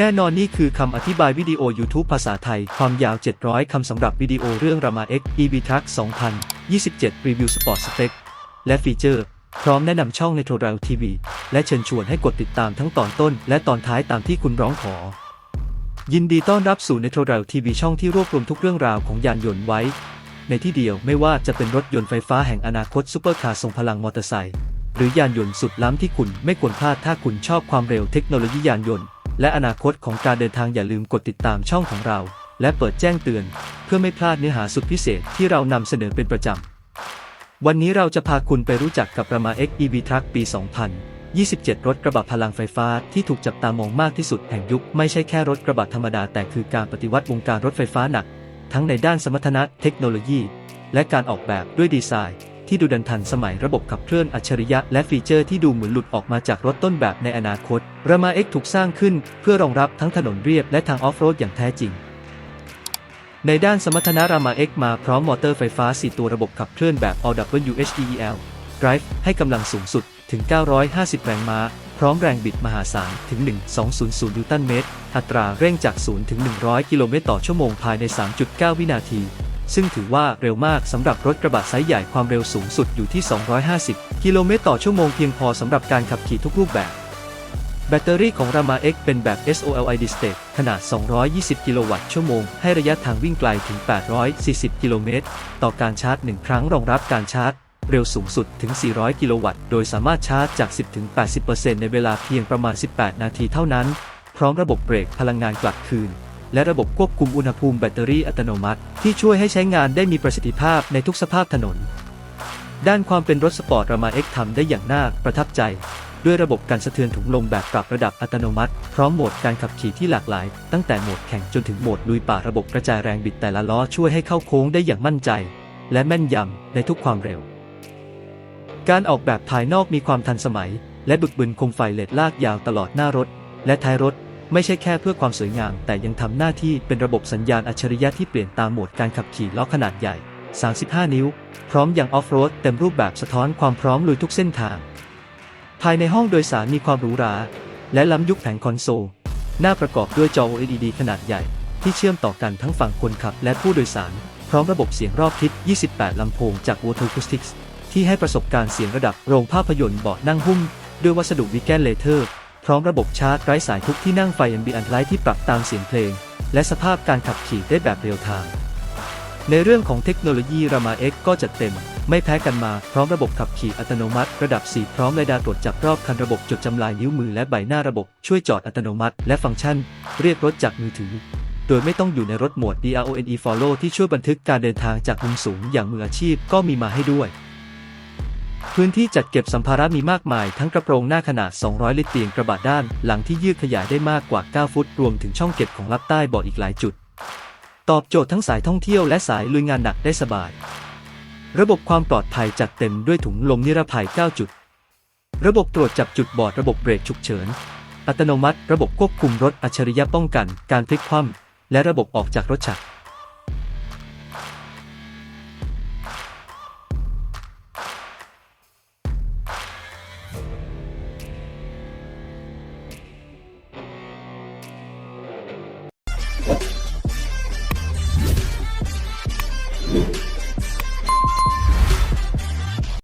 แน่นอนนี่คือคำอธิบายวิดีโอ YouTube ภาษาไทย ความยาว 700 คำสำหรับวิดีโอเรื่อง Rama X EV Truck 2027 Review Sport Spec และฟีเจอร์ พร้อมแนะนำช่องในโทร a ทีวี และเชิญชวนให้กดติดตามทั้งตอนต้น และตอนท้ายตามที่คุณร้องขอ ยินดีต้อนรับสู่ในโทร a ทีวีช่องที่รวบรวมทุกเรื่องราวของยานยนต์ไว้ ในที่เดียวไม่ว่าจะเป็นรถยนต์ไฟฟ้าแห่งอนาคตซูเปอร์คาร์ทรงพลังมอเตอร์ไซค์หรือยานยนต์สุดล้ำที่คุณไม่ควรพลาดถ้าคุณชอบความเร็วเทคโนโลยียานยนต์ และอนาคตของการเดินทางอย่าลืมกดติดตามช่องของเรา และเปิดแจ้งเตือน เพื่อไม่พลาดเนื้อหาสุดพิเศษที่เรานำเสนอเป็นประจำ วันนี้เราจะพาคุณไปรู้จักกับ Rama X EV Truck ปี 2027 รถกระบะพลังไฟฟ้าที่ถูกจับตามองมากที่สุดแห่งยุค ไม่ใช่แค่รถกระบะธรรมดาแต่คือการปฏิวัติวงการรถไฟฟ้าหนัก ทั้งในด้านสมรรถนะเทคโนโลยี และการออกแบบด้วยดีไซน์ ที่ดูดันทันสมัยระบบขับเคลื่อนอัจฉริยะและฟีเจอร์ที่ดูเหมือนหลุดออกมาจากรถต้นแบบในอนาคต Rama X ถูกสร้างขึ้นเพื่อรองรับทั้งถนนเรียบและทางออฟโรดอย่างแท้จริง ในด้านสมรรถนะ Rama X มาพร้อมมอเตอร์ไฟฟ้า 4 ตัวระบบขับเคลื่อนแบบ All w h e l Drive ให้กำลังสูงสุดถึง 950 แรงม้า พร้อมแรงบิดมหาศาลถึง 1200 นิวตันเมตร อัตราเร่งจาก 0 ถึง 100 กิโลเมตรต่อชั่วโมงภายใน 3.9 วินาที ซึ่งถือว่าเร็วมากสำหรับรถกระบะไซส์ใหญ่ความเร็วสูงสุดอยู่ที่ 250 กิโลเมตรต่อชั่วโมงเพียงพอสำหรับการขับขี่ทุกรูปแบบ แบตเตอรี่ของ Rama X เป็นแบบ SOLID State ขนาด 220 กิโลวัตต์ชั่วโมง ให้ระยะทางวิ่งไกลถึง 840 กิโลเมตร ต่อการชาร์จ 1 ครั้งรองรับการชาร์จเร็วสูงสุดถึง 400 กิโลวัตต์ โดยสามารถชาร์จจาก 10-80%ในเวลาเพียงประมาณ 18 นาทีเท่านั้น พร้อมระบบเบรกพลังงานกลับคืน และระบบควบคุมอุณหภูมิแบตเตอรี่อัตโนมัติ ที่ช่วยให้ใช้งานได้มีประสิทธิภาพในทุกสภาพถนน ด้านความเป็นรถสปอร์ต Rama X ทำได้อย่างน่าประทับใจ ด้วยระบบการสะเทือนถุงลมแบบปรับระดับอัตโนมัติ พร้อมโหมดการขับขี่ที่หลากหลาย ตั้งแต่โหมดแข่งจนถึงโหมดลุยป่าระบบกระจายแรงบิดแต่ละล้อช่วยให้เข้าโค้งได้อย่างมั่นใจ และแม่นยำในทุกความเร็ว การออกแบบภายนอกมีความทันสมัย และบึกบึนคมไฟเลดลากยาวตลอดหน้ารถ และท้ายรถ ไม่ใช่แค่เพื่อความสวยงาม แต่ยังทำหน้าที่เป็นระบบสัญญาณอัจฉริยะที่เปลี่ยนตามโหมดการขับขี่ล้อขนาดใหญ่ 35 นิ้ว พร้อมยังออฟโรดเต็มรูปแบบสะท้อนความพร้อมลุยทุกเส้นทาง ภายในห้องโดยสารมีความหรูหรา และล้ำยุคแผงคอนโซล หน้าประกอบด้วยจอ OLED ขนาดใหญ่ ที่เชื่อมต่อกันทั้งฝั่งคนขับและผู้โดยสาร พร้อมระบบเสียงรอบทิศ 28 ลำโพงจาก w o t o Acoustics ที่ให้ประสบการณ์เสียงระดับโรงภาพยนตร์เบาะนั่งหุ้มด้วยวัสดุวิแกนเลเทอร์ ร้อมระบบชาร์จไร้สายทุกที่นั่งไฟ Ambient Light ที่ปรับตามเสียงเพลง และสภาพการขับขี่ได้แบบเรียลไทม์ในเรื่องของเทคโนโลยี Rama X ก็จัดเต็ม ไม่แพ้กันมาพร้อมระบบขับขี่อัตโนมัติ ระดับ 4 พร้อมเรดาร์ตรวจจับรอบคันระบบจดจำลายนิ้วมือและใบหน้าระบบช่วยจอดอัตโนมัติ และฟังก์ชัน เรียกรถจากมือถือ โดยไม่ต้องอยู่ในรถโหมด DRONE Follow ที่ช่วยบันทึกการเดินทางจากมุมสูงอย่างมืออาชีพก็มีมาให้ด้วย พื้นที่จัดเก็บสัมภาระมีมากมายทั้งกระโปรงหน้าขนาด 200 ลิตรเตียงกระบะด้าน หลังที่ยืดขยายได้มากกว่า 9 ฟุต รวมถึงช่องเก็บของลับใต้เบาะอีกหลายจุด ตอบโจทย์ทั้งสายท่องเที่ยวและสายลุยงานหนักได้สบาย ระบบความปลอดภัยจัดเต็มด้วยถุงลมนิรภัย 9 จุด ระบบตรวจจับจุดบอดระบบเบรกฉุกเฉิน อัตโนมัติ ระบบควบคุมรถอัจฉริยะป้องกัน การพลิกคว่ำและระบบออกจากรถฉัก